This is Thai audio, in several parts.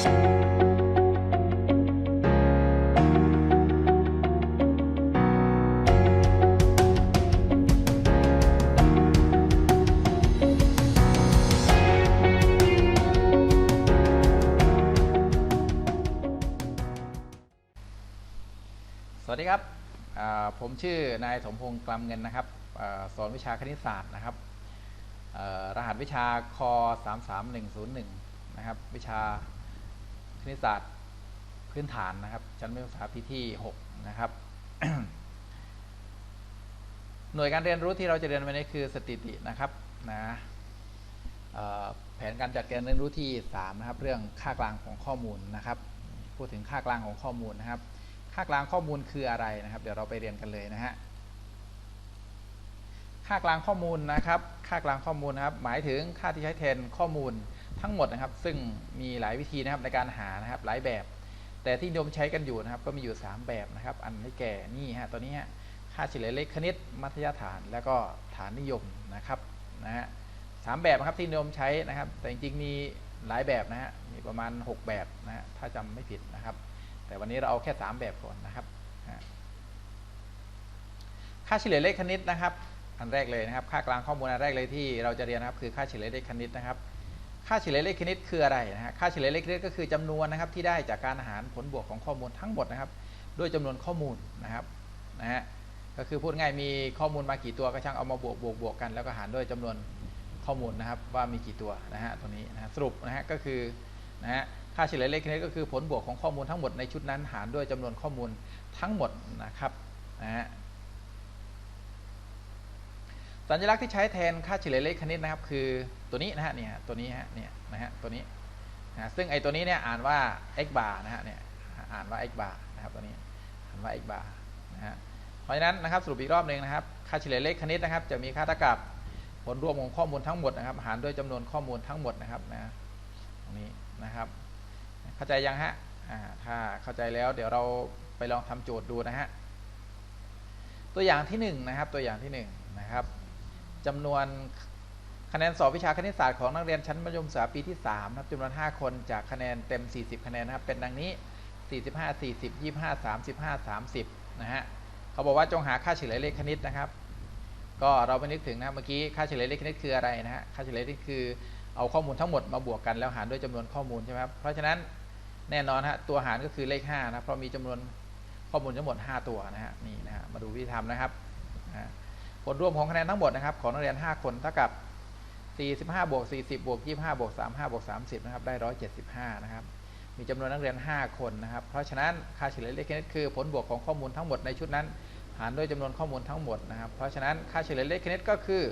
สวัสดีครับผมชื่อนายสมพงษ์กลำเงินนะครับอสอนวิชาคณิตศาสตร์นะครับรหัสวิชาค33101 นะครับ วิชา คณิตศาสตร์พื้นฐานนะครับ ชั้นมัธยมศึกษาปีที่ 6 นะครับ หน่วยการเรียนรู้ที่เราจะเรียนวันนี้คือสถิตินะครับนะแผนการจัดการเรียนรู้ที่ 3 นะครับ เรื่องค่ากลางของข้อมูลนะครับ พูดถึงค่ากลางของข้อมูลนะครับ ค่ากลางข้อมูลคืออะไรนะครับ เดี๋ยวเราไปเรียนกันเลยนะฮะค่ากลางข้อมูลนะครับ ค่ากลางข้อมูลนะครับ หมายถึงค่าที่ใช้แทนข้อมูล ทั้งหมดนะครับ ซึ่งมีหลายวิธีนะครับในการหานะครับหลายแบบ แต่ที่นิยมใช้กันอยู่นะครับก็มีอยู่ 3 แบบนะครับ อันนี้แก่นี่ฮะตัวนี้ฮะค่าเฉลี่ยเลขคณิต มัธยฐาน แล้วก็ฐานนิยมนะครับนะฮะสามแบบนะครับที่นิยมใช้นะครับ แต่จริงๆมีหลายแบบนะฮะมีประมาณ 6 แบบนะฮะถ้าจำไม่ผิดนะครับ แต่วันนี้เราเอาแค่ 3 แบบก่อนนะครับค่าเฉลี่ยเลขคณิตนะครับ อันแรกเลยนะครับ ค่ากลางข้อมูลอันแรกเลยที่เราจะเรียนนะครับคือค่าเฉลี่ยเลขคณิตนะครับ ค่าเฉลี่ยเลขคณิตคืออะไรนะฮะค่าเฉลี่ยเลขคณิตก็คือจำนวนนะครับที่ได้จากการหารผลบวกของข้อมูลทั้งหมดนะครับด้วยจำนวนข้อมูลนะครับนะฮะก็คือพูดง่ายมีข้อมูลมากี่ตัวก็ช่างเอามาบวกบวกบวกกัน แล้วก็หารด้วยจำนวนข้อมูลนะครับว่ามีกี่ตัวนะฮะตัวนี้นะฮะสรุปนะฮะก็คือนะฮะค่าเฉลี่ยเลขคณิตก็คือผลบวกของข้อมูลทั้งหมดในชุดนั้นหารด้วยจำนวนข้อมูลทั้งหมดนะครับนะฮะ สัญลักษณ์ที่ใช้แทนค่าเฉลี่ยเลขคณิตนะครับคือตัวนี้นะฮะเนี่ยตัวนี้ฮะเนี่ยนะฮะตัวนี้นะซึ่งไอ้ตัวนี้เนี่ยอ่านว่า x bar นะฮะเนี่ยอ่านว่า x bar นะครับตัวนี้อ่านว่า x bar นะฮะเพราะฉะนั้นนะครับสรุปอีกรอบหนึ่งนะครับค่าเฉลี่ยเลขคณิตนะครับ จะมีค่าเท่ากับผลรวมของข้อมูลทั้งหมดนะครับหารด้วยจำนวนข้อมูลทั้งหมดนะครับนะตรงนี้นะครับ เข้าใจยังฮะถ้าเข้าใจแล้วเดี๋ยวเราไปลองทำโจทย์ดูนะฮะตัวอย่างที่หนึ่งนะครับตัวอย่างที่หนึ่งนะครับ จำนวนคะแนนสอบวิชาคณิตศาสตร์ของนักเรียนชั้นมัธยมศึกษาปีที่3นะครับจำนวน 5 คนจากคะแนนเต็ม 40 คะแนนนะครับ เป็นดังนี้ 45 40 25 35 30 นะฮะเขาบอกว่าจงหาค่าเฉลี่ยเลขคณิตนะครับ ก็เราไปนึกถึงนะเมื่อกี้ค่าเฉลี่ยเลขคณิตคืออะไรนะฮะค่าเฉลี่ยเลขคือเอาข้อมูลทั้งหมดมาบวกกันแล้วหารด้วยจำนวนข้อมูลใช่ไหมครับเพราะฉะนั้นแน่นอนฮะตัวหารก็คือเลข5นะเพราะมีจำนวนข้อมูลทั้งหมด 5 ตัวนะฮะนี่นะฮะมาดูวิธีทำนะครับนะ ผลรวมของคะแนนทั้งหมดนะครับของนักเรียน 5 คนเท่ากับ 45 บวก 40 บวก 25 บวก 35 บวก 30 นะครับ ได้ 175 นะครับ มีจำนวนนักเรียน 5 คนนะครับ เพราะฉะนั้นค่าเฉลี่ยเลขคณิตคือผลบวกของข้อมูลทั้งหมดในชุดนั้น หารด้วยจำนวนข้อมูลทั้งหมดนะครับ เพราะฉะนั้นค่าเฉลี่ยเลขคณิตก็คือ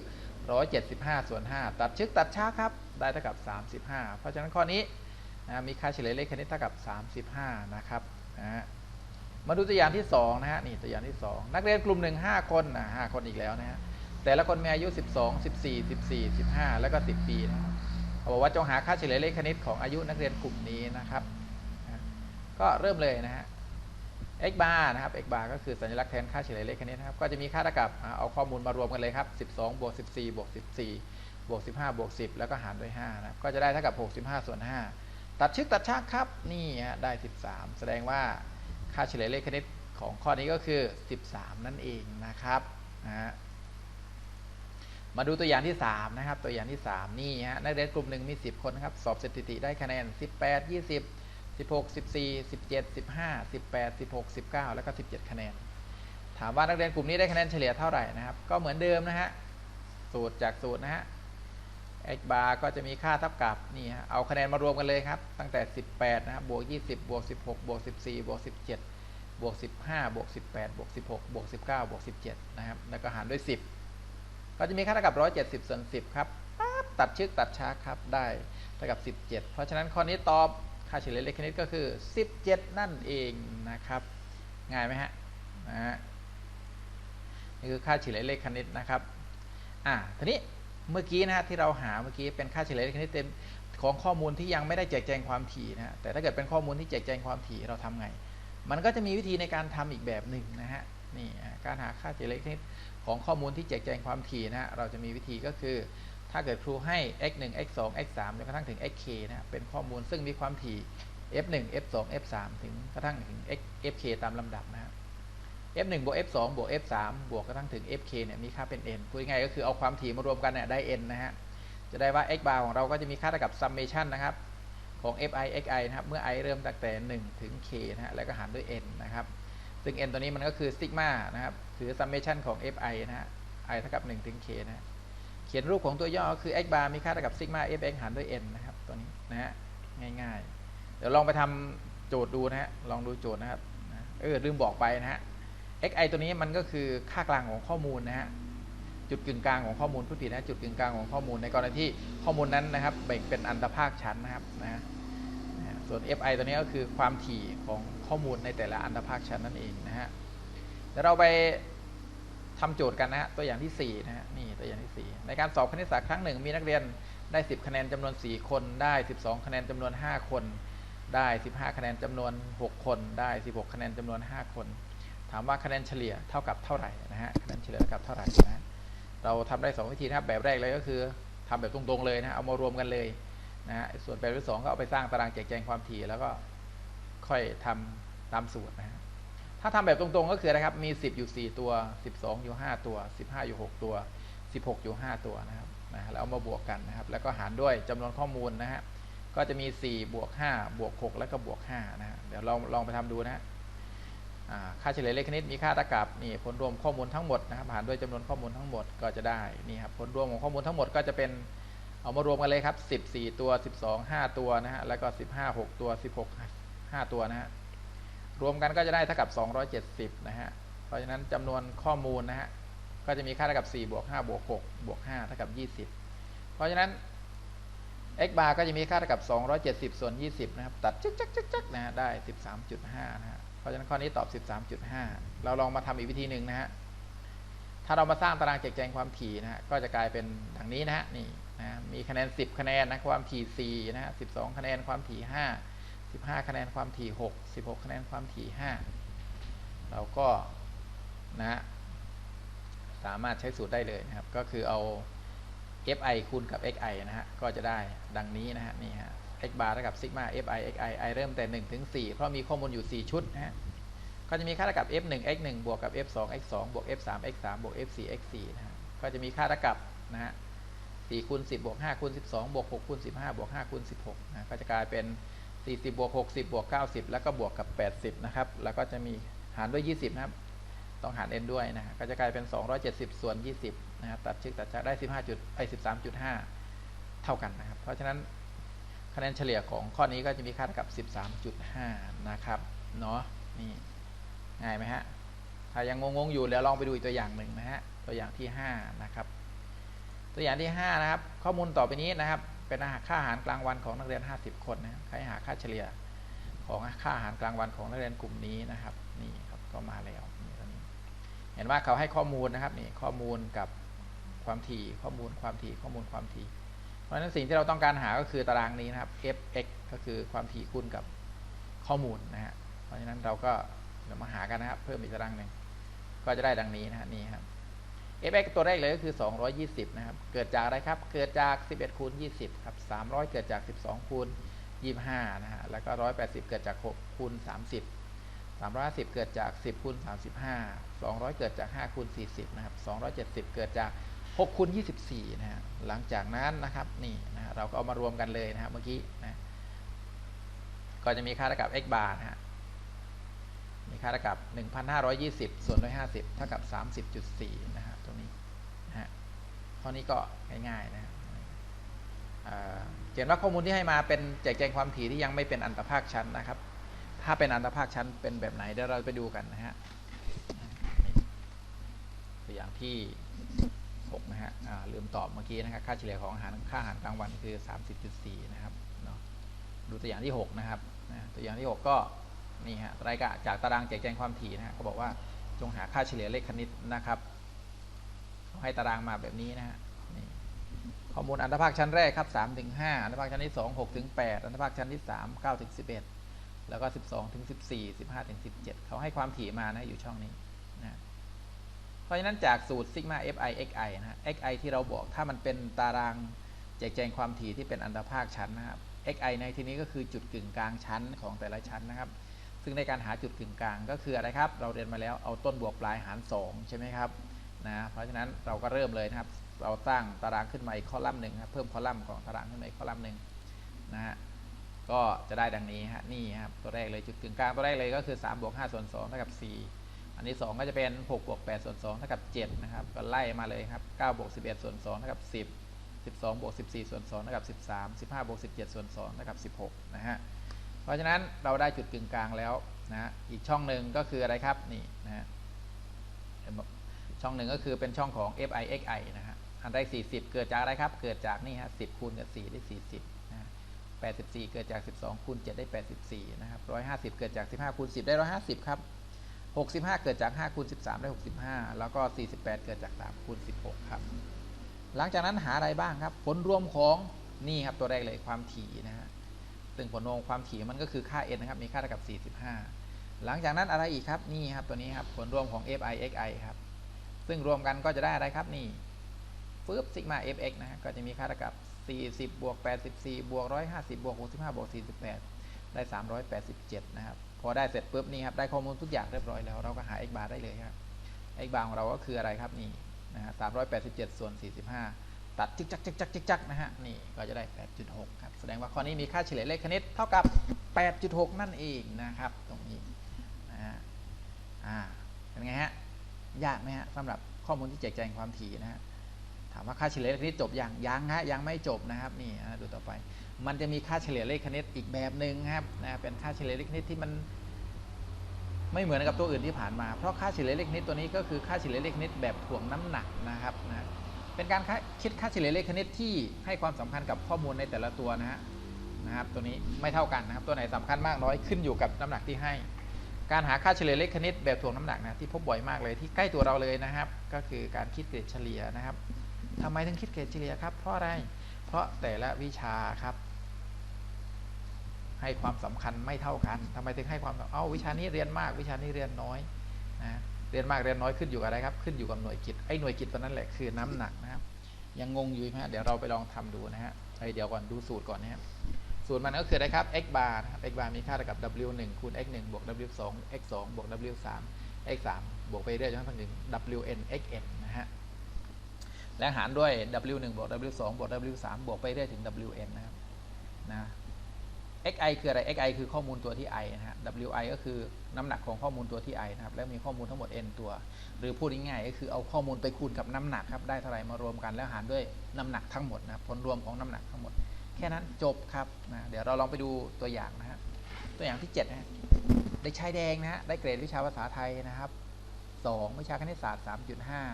175 ส่วน 5 ตัดชึกตัดช้าครับ ได้เท่ากับ 35 เพราะฉะนั้นข้อนี้นะมีค่าเฉลี่ยเลขคณิตเท่ากับ 35 นะครับนะฮะ มาดูตัวอย่างที่2นะฮะนี่ตัวอย่างที่ 2 นักเรียนกลุ่มหนึ่ง5คนนะ5คนอีกแล้วนะฮะแต่ละคนมีอายุ 12 14 14 15 แล้วก็ 10 ปีนะครับเขาบอกว่าจงหาค่าเฉลี่ยเลขคณิตของอายุนักเรียนกลุ่มนี้นะครับ ก็เริ่มเลยนะฮะ x bar นะครับ x bar ก็คือสัญลักษณ์แทนค่าเฉลี่ยเลขคณิตนะครับ ก็จะมีค่าเท่ากับเอาข้อมูลมารวมกันเลยครับ 12บวก14บวก14บวก15บวก10 แล้วก็หารด้วย5นะก็จะได้เท่ากับ 65ส่วน5ตัดชึกตัดชากครับนี่ฮะได้ 13 แสดงว่า ค่าเฉลี่ยเลขคณิตของข้อนี้ก็คือ 13 นั่นเองนะครับนะฮะมาดูตัวอย่างที่ 3 นะครับ ตัวอย่างที่ 3 นี่ฮะนักเรียนกลุ่มหนึ่งมี 10 คนนะครับ สอบสถิติได้คะแนน 18 20 16 14 17 15 18 16 19 แล้วก็ 17 คะแนน ถามว่านักเรียนกลุ่มนี้ได้คะแนนเฉลี่ยเท่าไหร่นะครับ ก็เหมือนเดิมนะฮะ สูตรจากสูตรนะฮะ x bar ก็จะมีค่าเท่ากับนี่ฮะเอาคะแนนมารวมกันเลยครับ ตั้งแต่ 18 นะครับบวก 20 บวก 16 บวก 14 บวก 17 บวก 15 บวก 18 บวก 16 บวก 19 บวก 17 นะครับ แล้วก็หารด้วย 10 ก็จะมีค่าเท่ากับ 170 ส่วน 10 ครับปั๊บตัดชึกตัดช้าครับได้เท่ากับ 17 เพราะฉะนั้นข้อนี้ตอบค่าเฉลี่ยเลขคณิตก็คือ 17 นั่นเองนะครับ ง่ายไหมฮะนะฮะนี่คือค่าเฉลี่ยเลขคณิตนะครับอ่าทีนี้ เมื่อกี้นะฮะที่เราหาเมื่อกี้เป็นค่าเฉลี่ยคณิตเต็มของข้อมูลที่ยังไม่ได้แจกแจงความถี่นะฮะแต่ถ้าเกิดเป็นข้อมูลที่แจกแจงความถี่เราทำไง มันก็จะมีวิธีในการทำอีกแบบหนึ่งนะฮะนี่การหาค่าเฉลี่ยคณิตของข้อมูลที่แจกแจงความถี่นะฮะเราจะมีวิธีก็คือ ถ้าเกิดครูให้ x 1 x 2 x 3จนกระทั่งถึง xk นะฮะเป็นข้อมูลซึ่งมีความถี่ f1 f2 f3 ถึงกระทั่งถึง x fk ตามลำดับนะครับ f1 บวก f2 บวก f3 บวกกระทั่งถึง fk เนี่ยมีค่าเป็น n พูดง่ายก็คือเอาความถี่มารวมกันเนี่ยได้ n นะฮะ จะได้ว่า x bar ของเราก็จะมีค่าเท่ากับ summation นะครับ ของ fi xi นะครับ เมื่อ i เริ่มตั้งแต่ 1 ถึง k นะฮะ แล้วก็หารด้วย n นะครับ ซึ่ง n ตัวนี้มันก็คือ sigma นะครับคือ summation ของ fi นะฮะ i เท่ากับ 1 ถึง k นะฮะเขียนรูปของตัวย่อก็คือ x bar มีค่าเท่ากับ sigma fx หารด้วย n นะครับ ตัวนี้นะฮะ ง่ายๆ เดี๋ยวลองไปทำโจทย์ดูนะฮะ ลองดูโจทย์นะครับ เออลืมบอกไปนะฮะ xi ตัวนี้มันก็คือค่ากลางของข้อมูลนะฮะจุดกึ่งกลางของข้อมูลผู้ผิดนะจุดกึ่งกลางของข้อมูลในกรณีที่ข้อมูลนั้นนะครับแบ่งเป็นอันตภาคชั้นนะครับนะส่วน fi ตัวนี้ก็คือความถี่ของข้อมูลในแต่ละอันตภาคชั้นนั่นเองนะฮะเดี๋ยวเราไปทำโจทย์กันนะฮะตัวอย่างที่4นะฮะนี่ตัวอย่างที่ 4 ในการสอบคณิตศาสตร์ครั้งหนึ่งมีนักเรียนได้ 10 คะแนนจำนวน 4 คนได้ 12 คะแนนจำนวน 5 คน ได้ 15 คะแนนจำนวน 6 คน ได้ 16 คะแนนจำนวน 5 คน ถามว่าคะแนนเฉลี่ยเท่ากับเท่าไหร่นะฮะคะแนนเฉลี่ยเท่ากับเท่าไหร่นะฮะเราทำได้ 2 วิธีนะครับแบบแรกเลยก็คือทำแบบตรงๆเลยนะเอามารวมกันเลยนะฮะส่วนแบบที่สองก็เอาไปสร้างตารางแจกแจงความถี่แล้วก็ค่อยทำตามสูตรนะฮะถ้าทำแบบตรงๆก็คือนะครับมี 10 อยู่ 4 ตัว 12 อยู่ 5 ตัว 15 อยู่ 6 ตัว 16 อยู่ 5 ตัวนะครับนะแล้วเอามาบวกกันนะครับ แล้วก็หารด้วยจำนวนข้อมูลนะฮะก็จะมี 4 บวก 5 บวก 6 แล้วก็บวก 5 นะฮะเดี๋ยวเราลองไปทำดูนะฮะ ค่าเฉลี่ยเลขคณิตมีค่าเท่ากับนี่ผลรวมข้อมูลทั้งหมดนะครับหารด้วยจำนวนข้อมูลทั้งหมดก็จะได้นี่ครับผลรวมของข้อมูลทั้งหมดก็จะเป็นเอามารวมกันเลยครับ 14 ตัว 12 5 ตัวนะฮะแล้วก็ 15 6 ตัว 16 5 ตัวนะฮะรวมกันก็จะได้เท่ากับ 270 นะฮะเพราะฉะนั้นจำนวนข้อมูลนะฮะก็จะมีค่าเท่ากับ4บวก5บวก6บวก5เท่ากับ 20 เพราะฉะนั้น x bar ก็จะมีค่าเท่ากับ 270 ส่วน 20 นะครับ ตัดจึ๊กจึ๊กจึ๊กนะฮะได้ 13.5 นะฮะ ราะฉะนั้นข้อนี้ตอบ 13.5 เราลองมาทำอีกวิธีหนึ่งนะฮะ ถ้าเรามาสร้างตารางแจกแจงความถี่นะฮะ ก็จะกลายเป็นดังนี้นะฮะ นี่นะ มีคะแนน 10 คะแนนนะ ความถี่4นะฮะ 12 คะแนนความถี่ 5 15 คะแนนความถี่ 6 16 คะแนนความถี่ 5 เราก็นะฮะสามารถใช้สูตรได้เลยนะครับ ก็คือเอา fi คูณกับ xi นะฮะ ก็จะได้ดังนี้นะฮะ นี่ฮะ x bar เท่ากับ sigma fi xi i เริ่มแต่1ถึง4เพราะมีข้อมูลอยู่ 4 ชุดนะฮะก็จะมีค่าเท่ากับ f 1 x 1บวกกับ f 2 x 2บวก f 3 x 3บวก f 4 x 4นะฮะก็จะมีค่าเท่ากับนะฮะ4คูณ10บวก5คูณ12บวก6คูณ15บวก5คูณ16นะก็จะกลายเป็น 40บวก60บวก90 แล้วก็บวกกับ 80นะครับแล้วก็จะมีหารด้วย 20นะครับต้องหาร n ด้วยนะฮะก็จะกลายเป็น 270 ส่วน 20นะครับตัดชึกตัดชักได้ 15จุดไอ้13.5 เท่ากันนะครับ เพราะฉะนั้น คะแนนเฉลี่ยของข้อนี้ก็จะมีค่าเท่ากับ 13.5 นะครับเนาะนี่ง่ายไหมฮะถ้ายังงงๆอยู่เดี๋ยวลองไปดูอีกตัวอย่างหนึ่งนะฮะตัวอย่างที่ 5 นะครับ ตัวอย่างที่ 5 นะครับ ข้อมูลต่อไปนี้นะครับ เป็นค่าอาหารกลางวันของนักเรียน 50 คนนะใครหาค่าเฉลี่ยของค่าอาหารกลางวันของนักเรียนกลุ่มนี้นะครับนี่ครับก็มาแล้วเห็นว่าเขาให้ข้อมูลนะครับนี่ข้อมูลกับความถี่ข้อมูลความถี่ข้อมูลความถี่ เพราะฉะนั้นสิ่งที่เราต้องการหาก็คือตารางนี้นะครับ fx ก็คือความถี่คูณกับข้อมูลนะฮะเพราะฉะนั้นเราก็เดี๋ยวมาหากันนะครับเพิ่มอีกตารางหนึ่งก็จะได้ดังนี้นะฮะนี่ครับ fx ตัวแรกเลยก็คือ 220 นะครับ เกิดจากอะไรครับ เกิดจาก 11คูณ20 ครับ 300 เกิดจาก 12คูณ25 นะฮะ แล้วก็ 180 เกิดจาก6คูณ30 350 เกิดจาก 10คูณ35 200 เกิดจาก5คูณ40 นะครับ 270 เกิดจาก 6คูณ24 นะฮะ หลังจากนั้นนะครับ นี่นะฮะเราก็เอามารวมกันเลยนะฮะเมื่อกี้นะ ก็จะมีค่าเท่ากับ x bar นะฮะ มีค่าเท่ากับ 1,520 ส่วน150 เท่ากับ 30.4 นะฮะตรงนี้นะฮะข้อนี้ก็ง่ายๆนะเขียนว่าข้อมูลที่ให้มาเป็นแจกแจงความถี่ที่ยังไม่เป็นอันตภาคชั้นนะครับ ถ้าเป็นอันตภาคชั้นเป็นแบบไหนเดี๋ยวเราไปดูกันนะฮะ ตัวอย่างที่ 6นะฮะลืมตอบเมื่อกี้นะครับค่าเฉลี่ยของอาหารค่าอาหารกลางวันคือ 30.4 นะครับเนาะดูตัวอย่างที่ 6 นะครับนะตัวอย่างที่ 6 ก็นี่ฮะรายการจากตารางแจกแจงความถี่นะฮะเขาบอกว่าจงหาค่าเฉลี่ยเลขคณิตนะครับเขาให้ตารางมาแบบนี้นะฮะข้อมูลอันตภาคชั้นแรกครับ3ถึง5อันตภาคชั้นที่ 2 6ถึง8อันตภาคชั้นที่ 3 9ถึง11 แล้วก็ 12ถึง14 15ถึง17 เขาให้ความถี่มานะอยู่ช่องนี้ เพราะฉะนั้นจากสูตรซิกมา fi xi นะฮะ xi ที่เราบอกถ้ามันเป็นตารางแจกแจงความถี่ที่เป็นอันตภาคชั้นนะครับ xi ในที่นี้ก็คือจุดกึ่งกลางชั้นของแต่ละชั้นนะครับ ซึ่งในการหาจุดกึ่งกลางก็คืออะไรครับ เราเรียนมาแล้วเอาต้นบวกปลายหาร 2 ใช่ไหมครับนะเพราะฉะนั้นเราก็เริ่มเลยนะครับ เราสร้างตารางขึ้นมาอีกคอลัมน์หนึ่งครับเพิ่มคอลัมน์ของตารางขึ้นมาอีกคอลัมน์หนึ่งนะฮะก็จะได้ดังนี้ฮะนี่ครับตัวแรกเลยจุดกึ่งกลางตัวแรกเลยก็คือ3บวก5ส่วน2เท่ากับ4 อันที่2ก็จะเป็น6บวก8ส่วน2เท่ากับ7นะครับก็ไล่มาเลยครับ9บวก11ส่วน2เท่ากับ10 12บวก14ส่วน2เท่ากับ13 15บวก17ส่วน2เท่ากับ16นะฮะเพราะฉะนั้นเราได้จุดกึ่งกลางแล้วนะอีกช่องหนึ่งก็คืออะไรครับนี่นะฮะช่องหนึ่งก็คือเป็นช่องของ fi xi นะฮะอันได้40 เกิดจากอะไรครับ เกิดจากนี่ฮะ10คูณกับ4ได้ 40นะฮะ84 เกิดจาก 12คูณ7ได้ 84นะครับ150 เกิดจาก 15คูณ10 ได้ 150 ครับ 65 เกิดจาก 5 คูณ 13 ได้ 65 แล้วก็ 48 เกิดจาก 3 คูณ 16 ครับ หลังจากนั้นหาอะไรบ้างครับ ผลรวมของนี่ครับตัวแรกเลยความถี่นะฮะซึ่งผลรวมความถี่มันก็คือค่า n นะครับ มีค่าเท่ากับ 45 หลังจากนั้นอะไรอีกครับ นี่ครับตัวนี้ครับ ผลรวมของ fi xi ครับ ซึ่งรวมกันก็จะได้อะไรครับ นี่ฟึบซิกมา fx นะฮะ ก็จะมีค่าเท่ากับ 40 บวก 84 บวก 150 บวก 65 บวก 48 ได้ 387 นะครับ พอได้เสร็จปุ๊บนี่ครับได้ข้อมูลทุกอย่างเรียบร้อยแล้ว เราก็หา x bar ได้เลยครับ x bar ของเราก็คืออะไรครับนี่นะฮะ387ส่วน 45 ตัดจิกจักจิกจักจิกจักนะฮะนี่ก็จะได้ 8.6 ครับ แสดงว่าข้อนี้มีค่าเฉลี่ยเลขคณิตเท่ากับ 8.6 นั่นเองนะครับ ตรงนี้นะฮะอ่าเป็นไงฮะยากไหมฮะสำหรับข้อมูลที่แจกแจงความถี่นะฮะถามว่าค่าเฉลี่ยเลขคณิตจบยังยังฮะยังไม่จบนะครับนี่อะดูต่อไป มันจะมีค่าเฉลี่ยเลขคณิตอีกแบบหนึ่งครับนะเป็นค่าเฉลี่ยเลขคณิตที่มันไม่เหมือนกับตัวอื่นที่ผ่านมา เพราะค่าเฉลี่ยเลขคณิตตัวนี้ก็คือค่าเฉลี่ยเลขคณิตแบบถ่วงน้ำหนักนะครับนะเป็นการคิดค่าเฉลี่ยเลขคณิตที่ให้ความสำคัญกับข้อมูลในแต่ละตัวนะฮะนะครับตัวนี้ไม่เท่ากันนะครับตัวไหนสำคัญมากน้อยขึ้นอยู่กับน้ำหนักที่ให้ การหาค่าเฉลี่ยเลขคณิตแบบถ่วงน้ำหนักนะที่พบบ่อยมากเลยที่ใกล้ตัวเราเลยนะครับ ก็คือการคิดเกรดเฉลี่ยนะครับทำไมถึงคิดเกรดเฉลี่ยครับเพราะอะไรเพราะแต่ละวิชาครับ ให้ความสำคัญไม่เท่ากันทำไมถึงให้ความเอ้าวิชานี้เรียนมาก วิชานี้เรียนน้อยนะเรียนมากเรียนน้อยขึ้นอยู่กับอะไรครับ ขึ้นอยู่กับหน่วยกิตไอ้หน่วยกิตตัวนั้นแหละคือน้ำหนักนะครับ ยังงงอยู่ไหมฮะเดี๋ยวเราไปลองทำดูนะฮะไอเดี๋ยวก่อนดูสูตรก่อนนะฮะสูตรมันก็คืออะไรครับ x bar นะครับ x bar มีค่าเท่ากับ w 1คูณ x 1บวก w 2 x 2บวก w 3 x 3บวกไปเรื่อยจนถึง w n x n นะฮะและหารด้วย w 1บวก w 2บวก w 3บวกไปเรื่อยถึง w n นะครับนะ xi คืออะไร xi คือข้อมูลตัวที่ i นะฮะ wi ก็คือน้ำหนักของข้อมูลตัวที่ i นะครับ แล้วมีข้อมูลทั้งหมด n ตัว หรือพูดง่ายๆก็คือเอาข้อมูลไปคูณกับน้ำหนักครับ ได้เท่าไหร่มารวมกันแล้วหารด้วยน้ำหนักทั้งหมดนะผลรวมของน้ำหนักทั้งหมด แค่นั้นจบครับนะ เดี๋ยวเราลองไปดูตัวอย่างนะฮะ ตัวอย่างที่7นะฮะเด็กชายแดงนะฮะ ได้เกรดวิชาภาษาไทยนะครับ 2 วิชาคณิตศาสตร์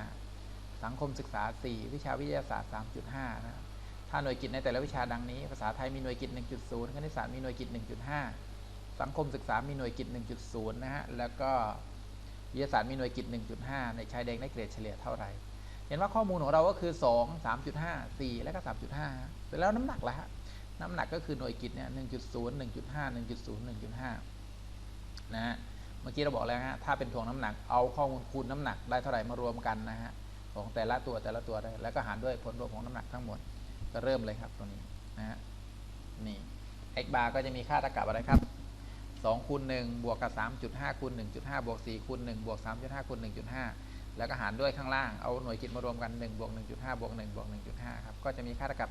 3.5 สังคมศึกษา 4 วิชาวิทยาศาสตร์ 3.5 นะครับ ถ้าหน่วยกิตในแต่ละวิชาดังนี้ ภาษาไทยมีหน่วยกิต1.0 คณิตศาสตร์มีหน่วยกิต1.5 สังคมศึกษามีหน่วยกิต1.0 นะฮะ แล้วก็วิทยาศาสตร์มีหน่วยกิต1.5 ในชายแดงได้เกรดเฉลี่ยเท่าไหร่ เห็นว่าข้อมูลของเราก็คือ 2 3.5 4 แล้วก็ 3.5 เสร็จแล้วน้ำหนักละฮะ น้ำหนักก็คือหน่วยกิตเนี่ย 1.0 1.5 1.0 1.5 นะฮะ เมื่อกี้เราบอกแล้วฮะ ถ้าเป็นถ่วงน้ำหนัก เอาข้อมูลคูณน้ำหนักได้เท่าไหร่มารวมกันนะฮะ ของแต่ละตัวแต่ละตัวได้ แล้วก็หารด้วยผลรวมของน้ำหนักทั้งหมด ก็เริ่มเลยครับตรงนี้นะฮะนี่ x bar ก็จะมีค่าเท่ากับอะไรครับ2คูณ1บวกกับ 3.5คูณ1.5 บวก4คูณ1บวก 3.5คูณ1.5 แล้วก็หารด้วยข้างล่าง เอาหน่วยคิดมารวมกัน1บวก1.5บวก1บวก1.5 ครับ ก็จะมีค่าเท่ากับ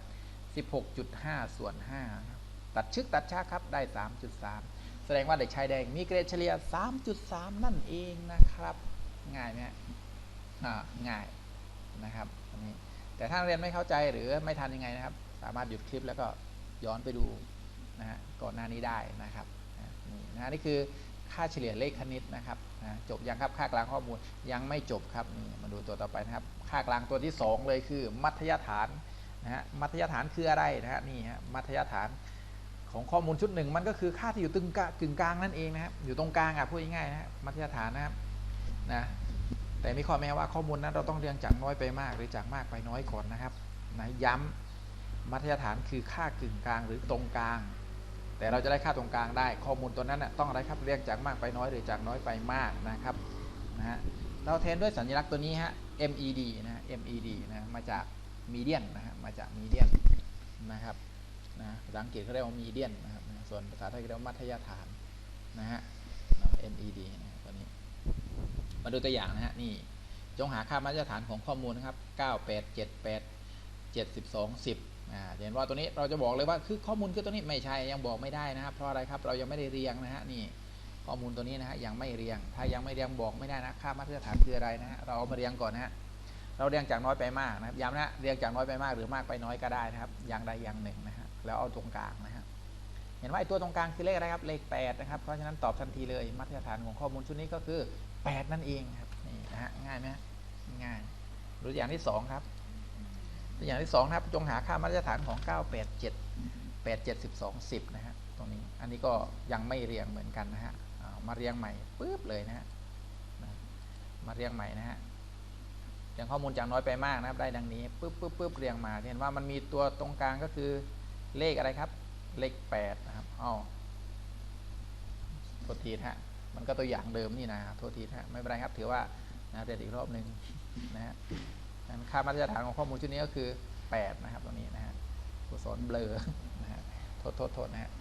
16.5 ส่วน5ครับตัดชึกตัดชาครับ ได้ 3.3 แสดงว่าเด็กชายแดงมีเกรดเฉลี่ย 3.3 นั่นเองนะครับ ง่ายไหมฮะอ่าง่าย นะครับอันนี้ แต่ถ้าเรียนไม่เข้าใจหรือไม่ทันยังไงนะครับ สามารถหยุดคลิปแล้วก็ย้อนไปดูนะฮะก่อนหน้านี้ได้นะครับนี่นะนี่คือค่าเฉลี่ยเลขคณิตนะครับนะจบยังครับค่ากลางข้อมูลยังไม่จบครับนี่มาดูตัวต่อไปนะครับ ค่ากลางตัวที่ 2 เลยคือ มัธยฐานนะฮะมัธยฐานคืออะไรนะฮะนี่ฮะมัธยฐานของข้อมูลชุดหนึ่งมันก็คือค่าที่อยู่ตึงกะกึ่งกลางนั่นเองนะครับอยู่ตรงกลางอะพูดง่ายๆนะฮะมัธยฐานนะครับนะ แต่มีข้อแม้ว่าข้อมูลนั้นเราต้องเรียงจากน้อยไปมากหรือจากมากไปน้อยก่อนนะครับนะย้ำมัธยฐานคือค่ากึ่งกลางหรือตรงกลาง แต่เราจะได้ค่าตรงกลางได้ ข้อมูลตัวนั้นนะต้องอะไรครับเรียงจากมากไปน้อยหรือจากน้อยไปมากนะครับนะฮะเราแทนด้วยสัญลักษณ์ตัวนี้ฮะ MED นะ MED นะมาจาก median นนะฮะมาจาก median นนะครับนะภาษาอังกฤษเขาเรียกว่ามีเดียนนะครับส่วนภาษาไทยเรียกว่ามัธยฐานนะฮะ MED น มาดูตัวอย่างนะฮะนี่จงหาค่ามาตรฐานของข้อมูลนะครับ 9878 72 10อ่าเห็นว่าตัวนี้เราจะบอกเลยว่าคือข้อมูลคือตัวนี้ไม่ใช่ยังบอกไม่ได้นะครับเพราะอะไรครับเรายังไม่ได้เรียงนะฮะนี่ข้อมูลตัวนี้นะฮะยังไม่เรียง ถ้ายังไม่เรียงบอกไม่ได้นะค่ามาตรฐานคืออะไรนะฮะเราเอามาเรียงก่อนนะฮะเราเรียงจากน้อยไปมากนะครับย้ำนะฮะเรียงจากน้อยไปมากหรือมากไปน้อยก็ได้นะครับ อย่างใดอย่างหนึ่งนะฮะแล้วเอาตรงกลางนะฮะเห็นว่าไอ้ตัวตรงกลางคือเลขอะไรครับเลข8นะครับเพราะฉะนั้นตอบทันทีเลยมาตรฐานของข้อมูลชุดนี้ก็คือ 8 นั่นเองครับนี่นะฮะง่ายไหมง่ายดูอย่างที่สองครับตัวอย่างที่สองนะครับ จงหาค่ามาตรฐานของ 987 87 12 10 นะฮะตรงนี้ อันนี้ก็ยังไม่เรียงเหมือนกันนะฮะมาเรียงใหม่ปุ๊บเลยนะฮะมาเรียงใหม่นะฮะเรียงข้อมูลจากน้อยไปมากนะครับ ได้ดังนี้ปุ๊บปุ๊บปุ๊บเรียงมาเห็นว่ามันมีตัวตรงกลางก็คือเลขอะไรครับ เลข8นะครับอ้าวโทษทีฮะ มันก็ตัวอย่างเดิมนี่นะโทษทีนะไม่เป็นไรครับถือว่านะเรียนอีกรอบหนึ่งนะฮะค่ามาตรฐานของข้อมูลชุดนี้ก็คือ 8 นะครับตรงนี้นะฮะตัวสอนเบลอนะฮะโทษโทษโทษนะฮะ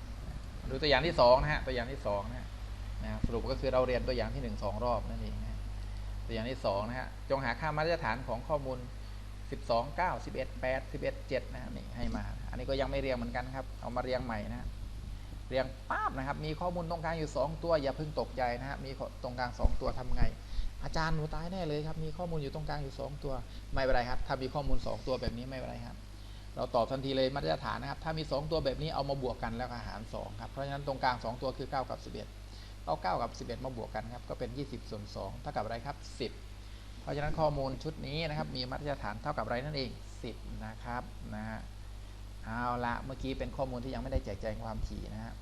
ดูตัวอย่างที่2นะฮะตัวอย่างที่2นะฮะนะสรุปก็คือเราเรียนตัวอย่างที่ 1 2 รอบนั่นเองนะฮะตัวอย่างที่2นะฮะจงหาค่ามาตรฐานของข้อมูล 12 9 11 8 11 7 นะฮะนี่ให้มา อันนี้ก็ยังไม่เรียงเหมือนกันครับ เอามาเรียงใหม่นะฮะ เรียงป๊าบนะครับ มีข้อมูลตรงกลางอยู่ 2 ตัวอย่าเพิ่งตกใจนะฮะมีตรงกลาง 2 ตัวทำไง อาจารย์หนูตายแน่เลยครับ มีข้อมูลอยู่ตรงกลางอยู่ 2 ตัว ไม่เป็นไรครับ ถ้ามีข้อมูล 2 ตัวแบบนี้ไม่เป็นไรครับ เราตอบทันทีเลยมาตรฐานนะครับ ถ้ามี 2 ตัวแบบนี้เอามาบวกกันแล้วหาร2ครับ เพราะฉะนั้นตรงกลาง 2 ตัวคือ 9 กับ 11เอา9กับ 11 มาบวกกันครับ ก็เป็น 20ส่วน2เท่ากับอะไรครับ 10 เพราะฉะนั้นข้อมูลชุดนี้นะครับ มีมาตรฐานเท่ากับอะไรนั่นเอง 10 นะครับ นะฮะ เอาละเมื่อกี้เป็นข้อมูลที่ยังไม่ได้แจกแจงความถี่นะฮะ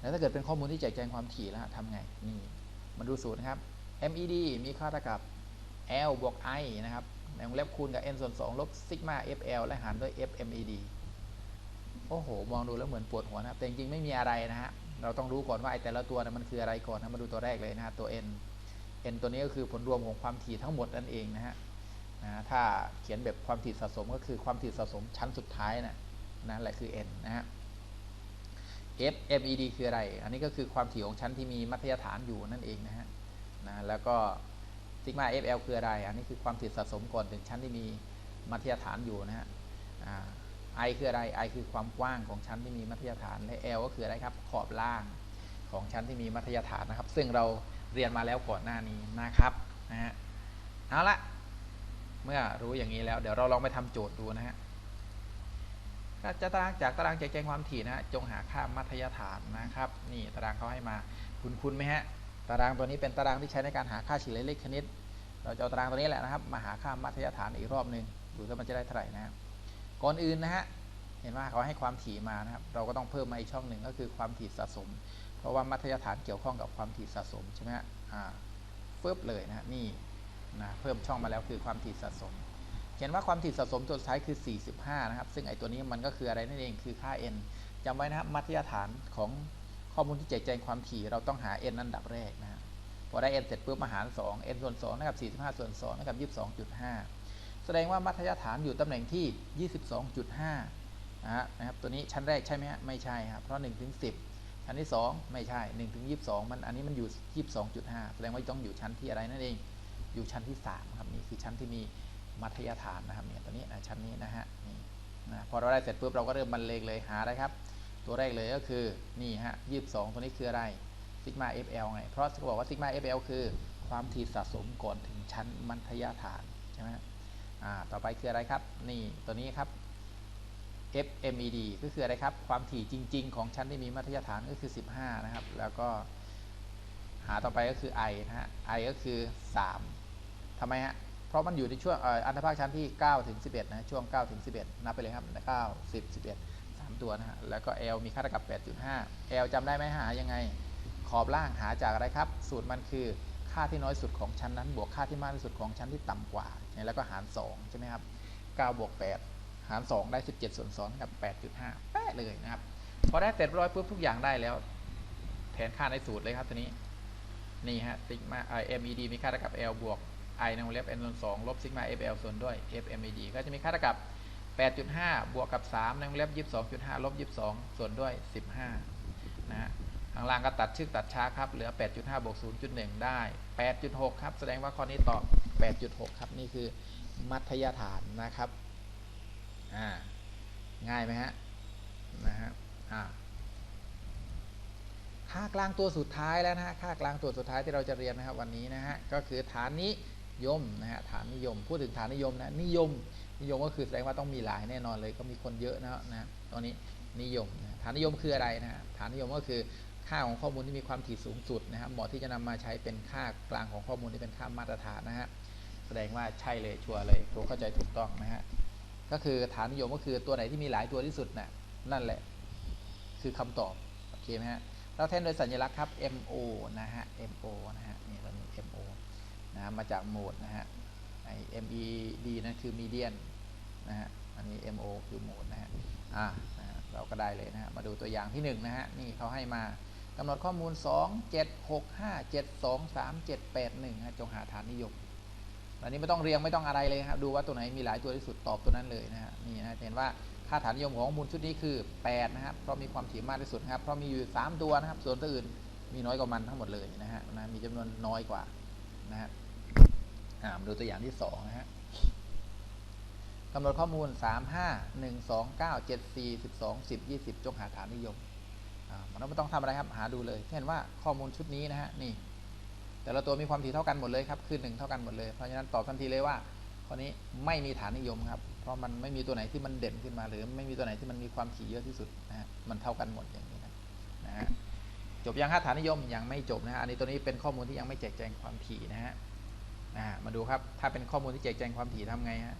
แล้วถ้าเกิดเป็นข้อมูลที่แจกแจงความถี่แล้วทำไงนี่มาดูสูตรนะครับ MED มีค่าเท่ากับ L บวก I นะครับในวงเล็บคูณกับ n ส่วน2ลบซิกมา FL และหารด้วย FMED โอ้โห มองดูแล้วเหมือนปวดหัวนะครับ แต่จริงๆไม่มีอะไรนะฮะ เราต้องรู้ก่อนว่าไอ้แต่ละตัวนะมันคืออะไรก่อนนะมาดูตัวแรกเลยนะฮะตัว n n ตัวนี้ก็คือผลรวมของความถี่ทั้งหมดนั่นเองนะฮะนะถ้าเขียนแบบความถี่สะสมก็คือความถี่สะสมชั้นสุดท้ายนะ นั่นแหละคือ n นะฮะ FMED คืออะไร อันนี้ก็คือความถี่ของชั้นที่มีมัธยฐานอยู่นั่นเองนะฮะนะแล้วก็ซิกมา FL คืออะไร อันนี้คือความถี่สะสมก่อนถึงชั้นที่มีมัธยฐานอยู่นะฮะ I คืออะไร I คือความกว้างของชั้นที่มีมัธยฐานและ L ก็คืออะไรครับขอบล่างของชั้นที่มีมัธยฐานนะครับ ซึ่งเราเรียนมาแล้วก่อนหน้านี้นะครับนะฮะเอาละเมื่อรู้อย่างนี้แล้วเดี๋ยวเราลองไปทำโจทย์ดูนะฮะ จะตารางจากตารางแจกแจงความถี่นะฮะจงหาค่ามัธยฐานนะครับ นี่ตารางเขาให้มาคุณคุณไหมฮะตารางตัวนี้เป็นตารางที่ใช้ในการหาค่าเฉลี่ยเลขคณิต เราจะเอาตารางตัวนี้แหละนะครับ มาหาค่ามัธยฐานอีกรอบหนึ่งดูว่ามันจะได้เท่าไหร่นะครับก่อนอื่นนะฮะเห็นว่าเขาให้ความถี่มานะครับ เราก็ต้องเพิ่มมาอีกช่องหนึ่งก็คือความถี่สะสม เพราะว่ามัธยฐานเกี่ยวข้องกับความถี่สะสมใช่ไหมฮะอ่าเฟิบเลยนะนี่นะเพิ่มช่องมาแล้วคือความถี่สะสม เขียนว่าความถี่สะสมตัวสุดท้ายคือ 45 นะครับ ซึ่งไอตัวนี้มันก็คืออะไรนั่นเองคือค่า n จำไว้นะครับมัธยฐานของข้อมูลที่แจกแจงความถี่เราต้องหา n อันดับแรกนะพอได้ n เสร็จปุ๊บมาหาร 2 n ส่วน2เท่ากับ45 ส่วน2เท่ากับ 22.5 แสดงว่ามัธยฐานอยู่ตำแหน่งที่ 22.5 นะนะครับตัวนี้ชั้นแรกใช่ไหมฮะไม่ใช่ครับเพราะ1ถึง10 ชั้นที่ 2 ไม่ใช่1ถึง22 มันอันนี้มันอยู่ 22.5 แสดงว่าต้องอยู่ชั้นที่อะไรนั่นเอง อยู่ชั้นที่3ครับนี่คือชั้นที่มี มัธยฐานนะครับเนี่ยตัวนี้นะชั้นนี้นะฮะนี่นะพอเราได้เสร็จปุ๊บเราก็เริ่มบรรเลงเลยหาอะไรครับ ตัวแรกเลยก็คือนี่ฮะ22ตัวนี้คืออะไรซิกมา FL ไง เพราะเขาบอกว่าซิกมา FL คือความถี่สะสมก่อนถึงชั้นมัธยฐานใช่ไหมอ่าต่อไปคืออะไรครับ นี่ตัวนี้ครับ FMED ก็คืออะไรครับ ความถี่จริง ๆ ของชั้นที่มีมัธยฐานก็คือ 15 นะครับ แล้วก็หาต่อไปก็คือ I นะฮะ I ก็คือ 3ทำไมฮะ ราะมันอยู่ในช่วงอันธภาคชั้นที่9ถึง11นะช่วง9ถึง11 นับไปเลยครับ9 10 11 3 ตัวนะฮะแล้วก็ L มีค่าเท่ากับ 8.5 L จำได้ไหมหายังไง ขอบล่างหาจากอะไรครับ สูตรมันคือค่าที่น้อยสุดของชั้นนั้น บวกค่าที่มากที่สุดของชั้นที่ต่ำกว่า แล้วก็หาร 2 ใช่ไหมครับ9บวก8หาร 2 ได้ 17 ส่วน2กับ 8.5แป๊ะเลยนะครับพอได้เสร็จร้อยปุ๊บทุกอย่างได้แล้ว แทนค่าในสูตรเลยครับตัวนี้นี่ฮะซิกมาเอ่อ MED มีค่าเท่ากับ L บวก I ในวงเล็บ n ส่วน2ลบซิกมา FL ส่วนด้วย FMED ก็จะมีค่าเท่ากับ 8.5 บวกกับ 3 ในวงเล็บ 22.5 ลบ 22 ส่วนด้วย 15 นะฮะข้างล่างก็ตัดชึกตัดช้าครับ เหลือ 8.5 บวก 0.1 ได้ 8.6 ครับ แสดงว่าข้อนี้ตอบ 8.6 ครับ นี่คือมัธยฐานนะครับ อ่า ง่ายไหมฮะ นะฮะ อ่า ค่ากลางตัวสุดท้ายแล้วนะฮะ ค่ากลางตัวสุดท้ายที่เราจะเรียนนะครับวันนี้นะฮะ ก็คือฐานนิ ยมนะฮะฐานนิยม พูดถึงฐานนิยมนะนิยมนิยมก็คือแสดงว่าต้องมีหลายแน่นอนเลยก็มีคนเยอะนะฮะนะตอนนี้นิยมนะฐานนิยมคืออะไรนะฮะฐานนิยมก็คือค่าของข้อมูลที่มีความถี่สูงสุดนะครับเหมาะที่จะนำมาใช้เป็นค่ากลางของข้อมูลที่เป็นค่ามาตรฐานนะฮะแสดงว่าใช่เลยชัวร์เลยครูเข้าใจถูกต้องนะฮะก็คือฐานนิยมก็คือตัวไหนที่มีหลายตัวที่สุดนะนั่นแหละ คือคำตอบโอเคไหมฮะเราแทนโดยสัญลักษณ์ครับ MO นะฮะ MO นะฮะนี่เรามี MO นะมาจากโหมดนะฮะไอ MED นั่นคือ median นะฮะอันนี้ MO คือโหมดนะฮะอ่านะฮะเราก็ได้เลยนะฮะมาดูตัวอย่างที่ 1 นะฮะ นี่เขาให้มากำหนดข้อมูล 2 7 6 5 7 2 3 7 8 1ฮะจงหาฐานนิยมอันนี้ไม่ต้องเรียงไม่ต้องอะไรเลยครับดูว่าตัวไหนมีหลายตัวที่สุดตอบตัวนั้นเลยนะฮะนี่นะเห็นว่าค่าฐานนิยมของข้อมูลชุดนี้คือ8นะครับเพราะมีความถี่มากที่สุดครับเพราะมีอยู่ 3 ตัวนะครับ ส่วนตัวอื่นมีน้อยกว่ามันทั้งหมดเลยนะฮะนะมีจำนวนน้อยกว่านะฮะ อ่ามาดูตัวอย่างที่2นะฮะกำหนดข้อมูล 3 5 1 2 9 7 4 12 10 20 จงหาฐานนิยมอ่ามันไม่ต้องทำอะไรครับ หาดูเลยเช่นว่าข้อมูลชุดนี้นะฮะ นี่ แต่ละตัวมีความถี่เท่ากันหมดเลยครับ คือ 1 เท่ากันหมดเลย เพราะฉะนั้นตอบทันทีเลยว่าข้อนี้ไม่มีฐานนิยมครับ เพราะมันไม่มีตัวไหนที่มันเด่นขึ้นมา หรือไม่มีตัวไหนที่มันมีความถี่เยอะที่สุดนะฮะ มันเท่ากันหมดอย่างนี้นะนะฮะ จบยังค่าฐานนิยมยังไม่จบนะฮะ อันนี้ตัวนี้เป็นข้อมูลที่ยังไม่แจกแจงความถี่นะฮะ มาดูครับ ถ้าเป็นข้อมูลที่แจกแจงความถี่ทำไงฮะ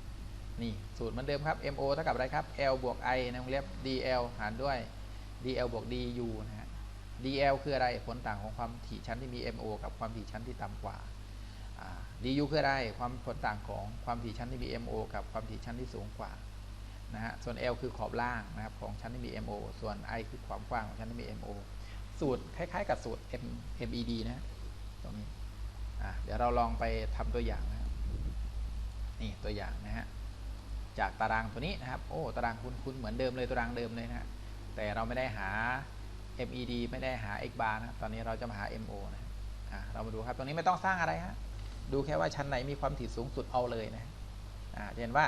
นี่สูตรเหมือนเดิมครับ MO เท่ากับอะไรครับ L บวก I ในวงเล็บ DL หารด้วย DL บวก DU นะฮะ DL คืออะไรผลต่างของความถี่ชั้นที่มี MO กับความถี่ชั้นที่ต่ำกว่า DU คืออะไรความผลต่างของความถี่ชั้นที่มี MO กับความถี่ชั้นที่สูงกว่านะฮะ ส่วน L คือขอบล่างนะครับของชั้นที่มี MO ส่วน I คือความกว้างของชั้นที่มี MO สูตรคล้ายๆ กับสูตร med นะตรงนี้ เดี๋ยวเราลองไปทำตัวอย่างนะครับนี่ตัวอย่างนะฮะจากตารางตัวนี้นะครับโอ้ตารางคุ้นๆเหมือนเดิมเลยตารางเดิมเลยนะฮะแต่เราไม่ได้หา MED ไม่ได้หา X bar นะตอนนี้เราจะมาหา MO นะะเรามาดูครับตรงนี้ไม่ต้องสร้างอะไรฮะดูแค่ว่าชั้นไหนมีความถี่สูงสุดเอาเลยนะอ่าเห็นว่า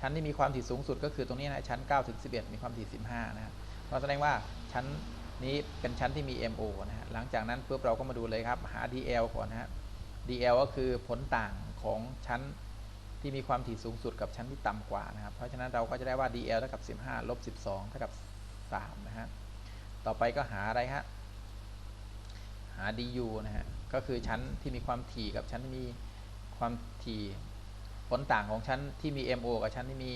ชั้นที่มีความถี่สูงสุดก็คือตรงนี้นะชั้น9ถึง11 มีความถี่ 15 นะครับก็แสดงว่าชั้นนี้เป็นชั้นที่มี MO นะฮะหลังจากนั้นปุ๊บเราก็มาดูเลยครับหา DL ก่อนนะฮะ DL ก็คือผลต่างของชั้นที่มีความถี่สูงสุดกับชั้นที่ต่ำกว่านะครับ เพราะฉะนั้นเราก็จะได้ว่า DL เท่ากับ 15 ลบ 12 เท่ากับ 3 นะฮะ ต่อไปก็หาอะไรฮะ หา DU นะฮะ ก็คือชั้นที่มีความถี่กับชั้นที่มีความถี่ผลต่างของชั้นที่มี MO กับชั้นที่มี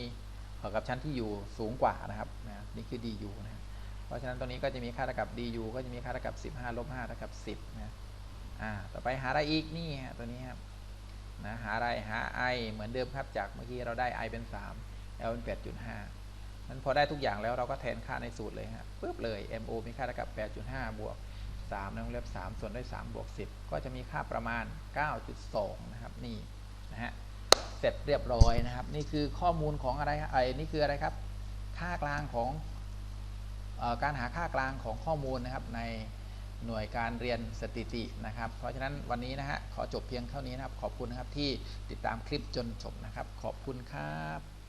กับชั้นที่อยู่สูงกว่านะครับนะนี่คือ DU นะ เพราะฉะนั้นตัวนี้ก็จะมีค่าเท่ากับ DU ก็จะมีค่าเท่ากับ 15 ลบ 5 เท่ากับ 10 นะ อ่าต่อไปหาอะไรอีกนี่ฮะตัวนี้ครับนะหาอะไรหา I เหมือนเดิมครับจากเมื่อกี้เราได้ I เป็น 3 L เป็น8.5นั้นพอได้ทุกอย่างแล้วเราก็แทนค่าในสูตรเลยฮะปุ๊บเลย MO มีค่าเท่ากับ 8.5 บวก3ในวงเล็บ3ส่วนด้วย 3 บวก 10 ก็จะมีค่าประมาณ 9.2 นะครับ นี่นะฮะเสร็จเรียบร้อยนะครับ นี่คือข้อมูลของอะไรไอ้นี่คืออะไรครับ ค่ากลางของอการหาค่ากลางของข้อมูลนะครับใน หน่วยการเรียนสถิตินะครับ เพราะฉะนั้นวันนี้นะฮะขอจบเพียงเท่านี้นะครับ ขอบคุณนะครับที่ติดตามคลิปจนจบนะครับ ขอบคุณครับ